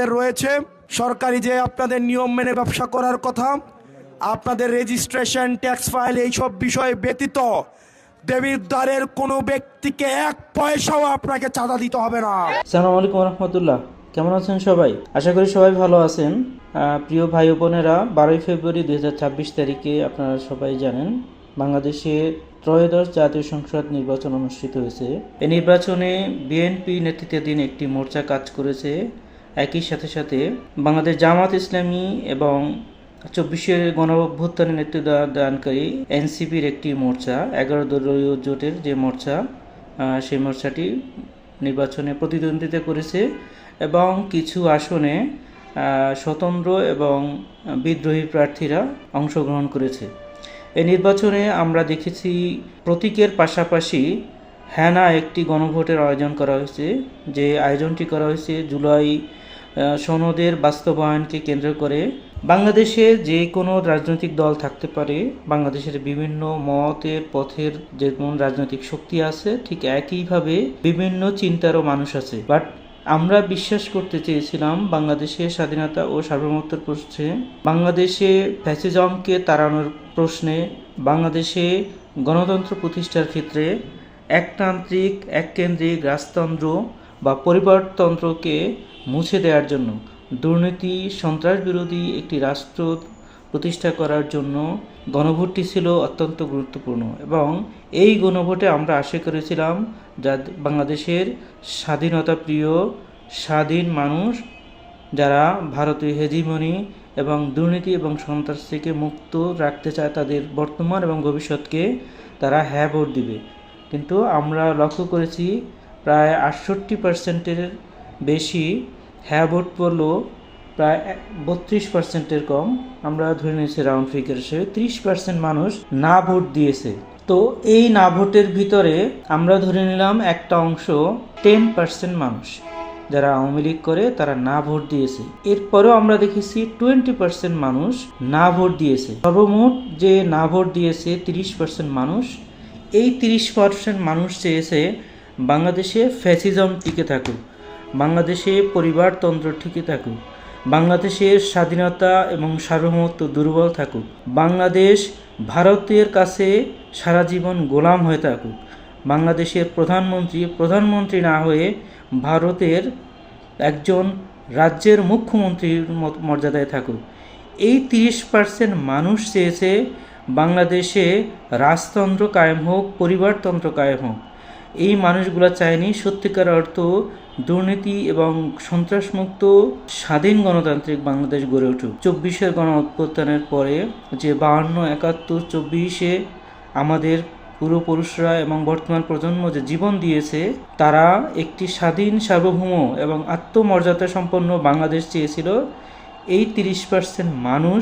রয়েছে। সরকারি যে আপনাদের নিয়ম মেনে ব্যবসা করার কথা, আপনাদের রেজিস্ট্রেশন ট্যাক্স ফাইল এইসব বিষয় ব্যতীত দেবীর দ্বারের কোনো ব্যক্তিকে এক পয়সাও আপনাকে চাঁদা দিতে হবে না। আসসালামু আলাইকুম রহমতুল্লাহ। কেমন আছেন সবাই? আশা করি সবাই ভালো আছেন। প্রিয় ভাই বোনেরা, বারোই ফেব্রুয়ারি দুই হাজার ছাব্বিশ তারিখে আপনারা সবাই জানেন, বাংলাদেশে ত্রয়োদশ জাতীয় সংসদ নির্বাচন অনুষ্ঠিত হয়েছে। এই নির্বাচনে বিএনপি নেতৃত্বাধীন একটি মোর্চা কাজ করেছে। একই সাথে সাথে বাংলাদেশ জামাত ইসলামী এবং চব্বিশের গণ অভ্যুত্থানে নেতৃত্ব দানকারী এনসিপির একটি মোর্চা, এগারো দলীয় জোটের যে মোর্চা সেই মোর্চাটি নির্বাচনে প্রতিদ্বন্দ্বিতা করেছে এবং কিছু আসনে স্বতন্ত্র এবং বিদ্রোহী প্রার্থীরা অংশগ্রহণ করেছে। এই নির্বাচনে আমরা দেখেছি প্রতীকের পাশাপাশি হ্যানা একটি গণভোটের আয়োজন করা হয়েছে, যে আয়োজনটি করা হয়েছে জুলাই সনদের বাস্তবায়নকে কেন্দ্র করে বাংলাদেশে যে কোনো রাজনৈতিক দল থাকতে পারে, বাংলাদেশের বিভিন্ন মতের, পথের যেমন রাজনৈতিক শক্তি আছে, ঠিক একইভাবে বিভিন্ন চিন্তারও মানুষ আছে। বাট আমরা বিশ্বাস করতে চেয়েছিলাম বাংলাদেশের স্বাধীনতা ও সার্বভৌমত্বের প্রশ্নে, বাংলাদেশে ফ্যাসিজমকে তাড়ানোর প্রশ্নে, বাংলাদেশে গণতন্ত্র প্রতিষ্ঠার ক্ষেত্রে একতান্ত্রিক, এককেন্দ্রিক রাজতন্ত্র বা পরিবারতন্ত্রকে মুছে দেওয়ার জন্য, দুর্নীতি, সন্ত্রাস বিরোধী একটি রাষ্ট্র প্রতিষ্ঠা করার জন্য গণভোটটি ছিল অত্যন্ত গুরুত্বপূর্ণ এবং এই গণভোটে আমরা আশা করেছিলাম যা বাংলাদেশের স্বাধীনতা প্রিয়, স্বাধীন মানুষ যারা ভারতীয় হেজিমনি এবং দুর্নীতি এবং সন্ত্রাস থেকে মুক্ত রাখতে চায় তাদের বর্তমান এবং ভবিষ্যৎকে তারা হ্যাঁ ভোট দিবে। কিন্তু আমরা লক্ষ্য করেছি প্রায় আটষট্টি পার্সেন্টের বেশি হ্যাঁ ভোট পড়ল প্রায় বত্রিশ পার্সেন্টের কম। আমরা ধরে নিয়েছি রাউন্ড ফিগার হিসেবে ত্রিশ পার্সেন্ট মানুষ না ভোট দিয়েছে। তো এই না ভোটের ভিতরে আমরা ধরে নিলাম একটা অংশ টেন পার্সেন্ট মানুষ যারা আওয়ামী লীগ করে, তারা না ভোট দিয়েছে। এরপরেও আমরা দেখেছি টোয়েন্টি পার্সেন্ট মানুষ না ভোট দিয়েছে। সর্বমোট যে না ভোট দিয়েছে তিরিশ পার্সেন্ট মানুষ, এই তিরিশ পার্সেন্ট মানুষ চেয়েছে বাংলাদেশে ফ্যাসিজম টিকে থাকুক, বাংলাদেশে পরিবারতন্ত্র টিকে থাকুক, বাংলাদেশের স্বাধীনতা এবং সার্বভৌমত্ব দুর্বল থাকুক, বাংলাদেশ ভারতের কাছে সারা জীবন গোলাম হয়ে থাকুক, বাংলাদেশের প্রধানমন্ত্রী প্রধানমন্ত্রী না হয়ে ভারতের একজন রাজ্যের মুখ্যমন্ত্রীর মর্যাদায় থাকুক। এই তিরিশ পার্সেন্ট মানুষ চেয়েছে বাংলাদেশে রাজতন্ত্র কায়েম হোক, পরিবারতন্ত্র কায়েম হোক। এই মানুষগুলো চায়নি সত্যিকার অর্থ দুর্নীতি এবং সন্ত্রাসমুক্ত স্বাধীন গণতান্ত্রিক বাংলাদেশ গড়ে উঠুক। চব্বিশের গণ অভ্যুত্থানের পরে যে বাহান্ন, একাত্তর, চব্বিশে আমাদের পূর্বপুরুষরা এবং বর্তমান প্রজন্ম যে জীবন দিয়েছে, তারা একটি স্বাধীন, সার্বভৌম এবং আত্মমর্যাদা সম্পন্ন বাংলাদেশ চেয়েছিল, এই তিরিশ পার্সেন্ট মানুষ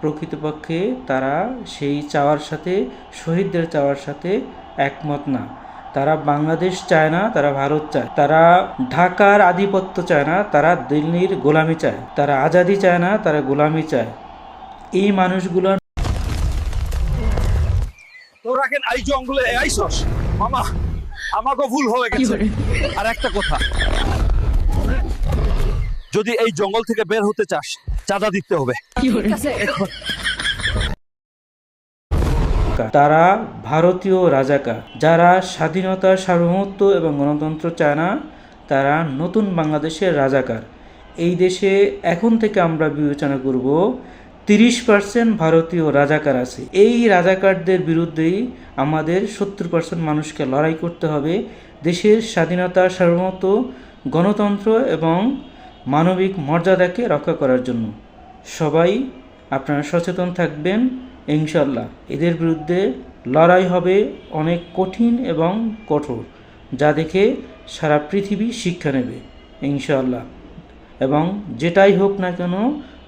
প্রকৃতপক্ষে তারা সেই চাওয়ার সাথে, শহীদদের চাওয়ার সাথে একমত না। তারা বাংলাদেশ চায় না তারা ভারত চায়। তারা ঢাকার আধিপত্য চায় না তারা দিল্লির গোলামি চায়। তারা আজাদি চায় না তারা গোলামি চায়। এই মানুষগুলো তো রাখেন এই জঙ্গলে আইসস। মামা আমাকে ভুল হয়ে গেছে। আর একটা কথা যদি এই জঙ্গল থেকে বের হতে চাস চাঁদা দিতে হবে। তারা ভারতীয় রাজাকার। যারা স্বাধীনতা, সার্বভৌমত্ব এবং গণতন্ত্র চায় না, তারা নতুন বাংলাদেশের রাজাকার। এই দেশে এখন থেকে আমরা বিবেচনা করব, তিরিশ পার্সেন্ট ভারতীয় রাজাকার আছে। এই রাজাকারদের বিরুদ্ধেই আমাদের সত্তর পার্সেন্ট মানুষকে লড়াই করতে হবে। দেশের স্বাধীনতা, সার্বভৌমত্ব, গণতন্ত্র এবং মানবিক মর্যাদাকে রক্ষা করার জন্য। সবাই আপনারা সচেতন থাকবেন। ইনশাল্লাহ এদের বিরুদ্ধে লড়াই হবে অনেক কঠিন এবং কঠোর, যা দেখে সারা পৃথিবী শিক্ষা নেবে ইনশাল্লাহ এবং যেটাই হোক না কেন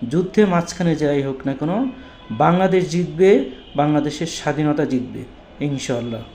যুদ্ধে মাঝখানে যাই হোক না কেন, বাংলাদেশ জিতবে, বাংলাদেশের স্বাধীনতা জিতবে ইনশাল্লাহ